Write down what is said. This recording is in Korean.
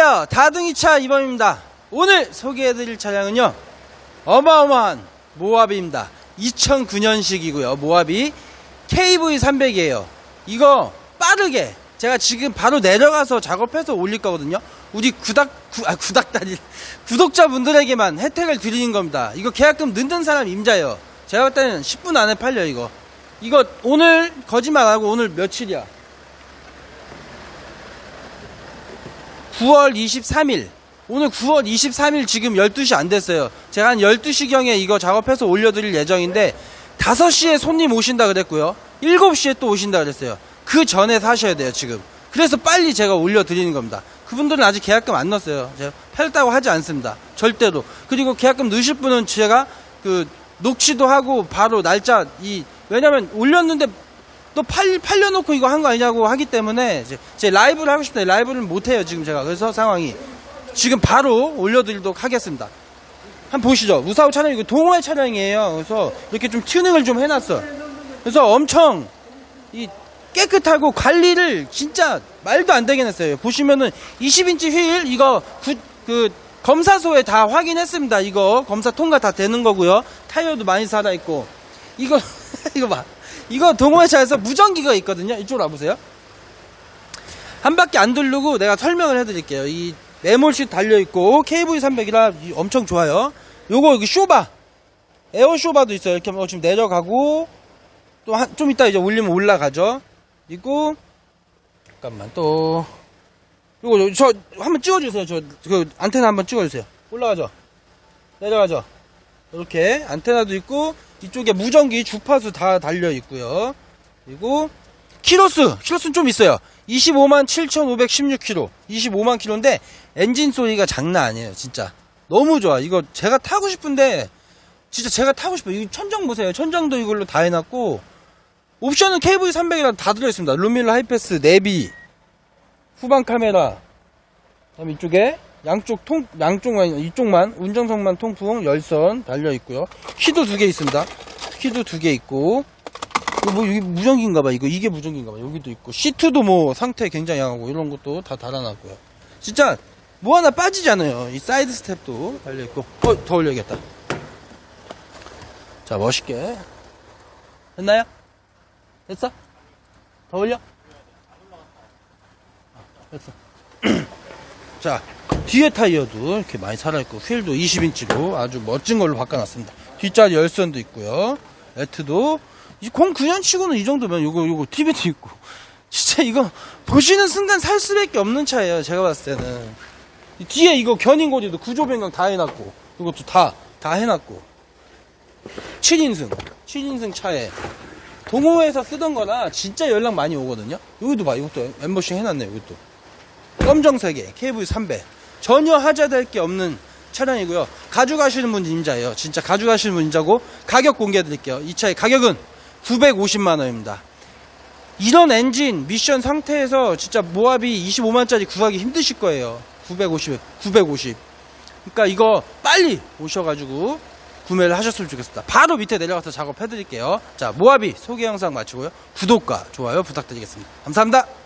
안녕하세요. 다둥이차 이범입니다. 오늘 소개해드릴 차량은요. 어마어마한 모하비입니다. 2009년식이고요. 모하비 KV300이에요. 이거 빠르게 제가 지금 바로 내려가서 작업해서 올릴 거거든요. 우리 구닥 구, 아, 구닥다니 구독자분들에게만 혜택을 드리는 겁니다. 이거 계약금 늦는 사람 임자예요. 제가 볼 때는 10분 안에 팔려 이거. 이거 오늘 거짓말 안 하고 오늘 며칠이야? 9월 23일. 오늘 9월 23일 지금 12시 안 됐어요. 제가 한 12시경에 이거 작업해서 올려드릴 예정인데 5시에 손님 오신다 그랬고요. 7시에 또 오신다 그랬어요. 그 전에 사셔야 돼요, 지금. 그래서 빨리 제가 올려드리는 겁니다. 그분들은 아직 계약금 안 넣었어요. 제가 팔다고 하지 않습니다. 절대로. 그리고 계약금 넣으실 분은 제가 그 녹취도 하고 바로 날짜 이 왜냐면 올렸는데 또 팔, 팔려놓고 이거 한 거 아니냐고 하기 때문에 이제 제 라이브를 하고 싶은데 라이브를 못해요 지금 제가. 그래서 상황이 지금 바로 올려드리도록 하겠습니다. 한번 보시죠. 우사우 차량 이거 동호회 차량이에요. 그래서 이렇게 좀 튜닝을 좀 해놨어 그래서 엄청 이 깨끗하고 관리를 진짜 말도 안 되게 했어요. 보시면은 20인치 휠 이거 구, 그 검사소에 다 확인했습니다. 이거 검사 통과 다 되는 거고요. 타이어도 많이 살아있고. 이거 이거 봐 이거 동호회차에서 무전기가 있거든요. 이쪽으로 와보세요. 한 바퀴 안 돌리고 내가 설명을 해드릴게요. 이 메몰쉿 달려있고 KV300이라 엄청 좋아요. 요거 여기 쇼바 에어 쇼바도 있어요. 이렇게 하면 지금 내려가고 또 좀 이따 이제 올리면 올라가죠. 그리고 잠깐만 또 요거 저 한번 찍어주세요. 저 그 안테나 한번 찍어주세요. 올라가죠. 내려가죠. 이렇게 안테나도 있고 이쪽에 무전기 주파수 다 달려 있고요. 그리고 키로수 키로수는 좀 있어요. 25만 7,516km, 25만 km인데 엔진 소리가 장난 아니에요, 진짜. 너무 좋아. 이거 제가 타고 싶은데 진짜 제가 타고 싶어요. 이 천정 보세요. 천정도 이걸로 다 해놨고 옵션은 KV300이랑 다 들어있습니다. 루밀러 하이패스, 내비, 후방 카메라, 그다음에 이쪽에 양쪽 통 양쪽만 이쪽만 운전석만 통풍 열선 달려 있고요. 키도 두 개 있습니다. 키도 두 개 있고 뭐 여기 무전기인가봐. 이거 이게 무전기인가봐. 여기도 있고 시트도 뭐 상태 굉장히 양하고 이런 것도 다 달아놨고요. 진짜 뭐 하나 빠지지 않아요. 이 사이드 스텝도 달려 있고 어더 올려야겠다. 자 멋있게 됐나요? 됐어? 더 올려? 아, 됐어. 자, 뒤에 타이어도 이렇게 많이 살아있고, 휠도 20인치로 아주 멋진 걸로 바꿔놨습니다. 뒷자리 열선도 있고요. 레트도, 이 09년 치고는 이 정도면 요거, 요거 TV도 있고. 진짜 이거 보시는 순간 살 수밖에 없는 차예요. 제가 봤을 때는. 이 뒤에 이거 견인 고리도 구조 변경 다 해놨고, 이것도 다, 다 해놨고. 7인승, 7인승 차에. 동호회에서 쓰던 거나 진짜 연락 많이 오거든요. 여기도 봐, 이것도 엠버싱 해놨네, 이것도. 검정색의 KV300 전혀 하자될 게 없는 차량이고요. 가져가시는 분 임자예요. 진짜 가져가시는 분 임자고 가격 공개해 드릴게요. 이 차의 가격은 950만 원입니다. 이런 엔진 미션 상태에서 진짜 모하비 25만짜리 구하기 힘드실 거예요. 950 950 그러니까 이거 빨리 오셔가지고 구매를 하셨으면 좋겠습니다. 바로 밑에 내려가서 작업해 드릴게요. 자 모하비 소개 영상 마치고요. 구독과 좋아요 부탁드리겠습니다. 감사합니다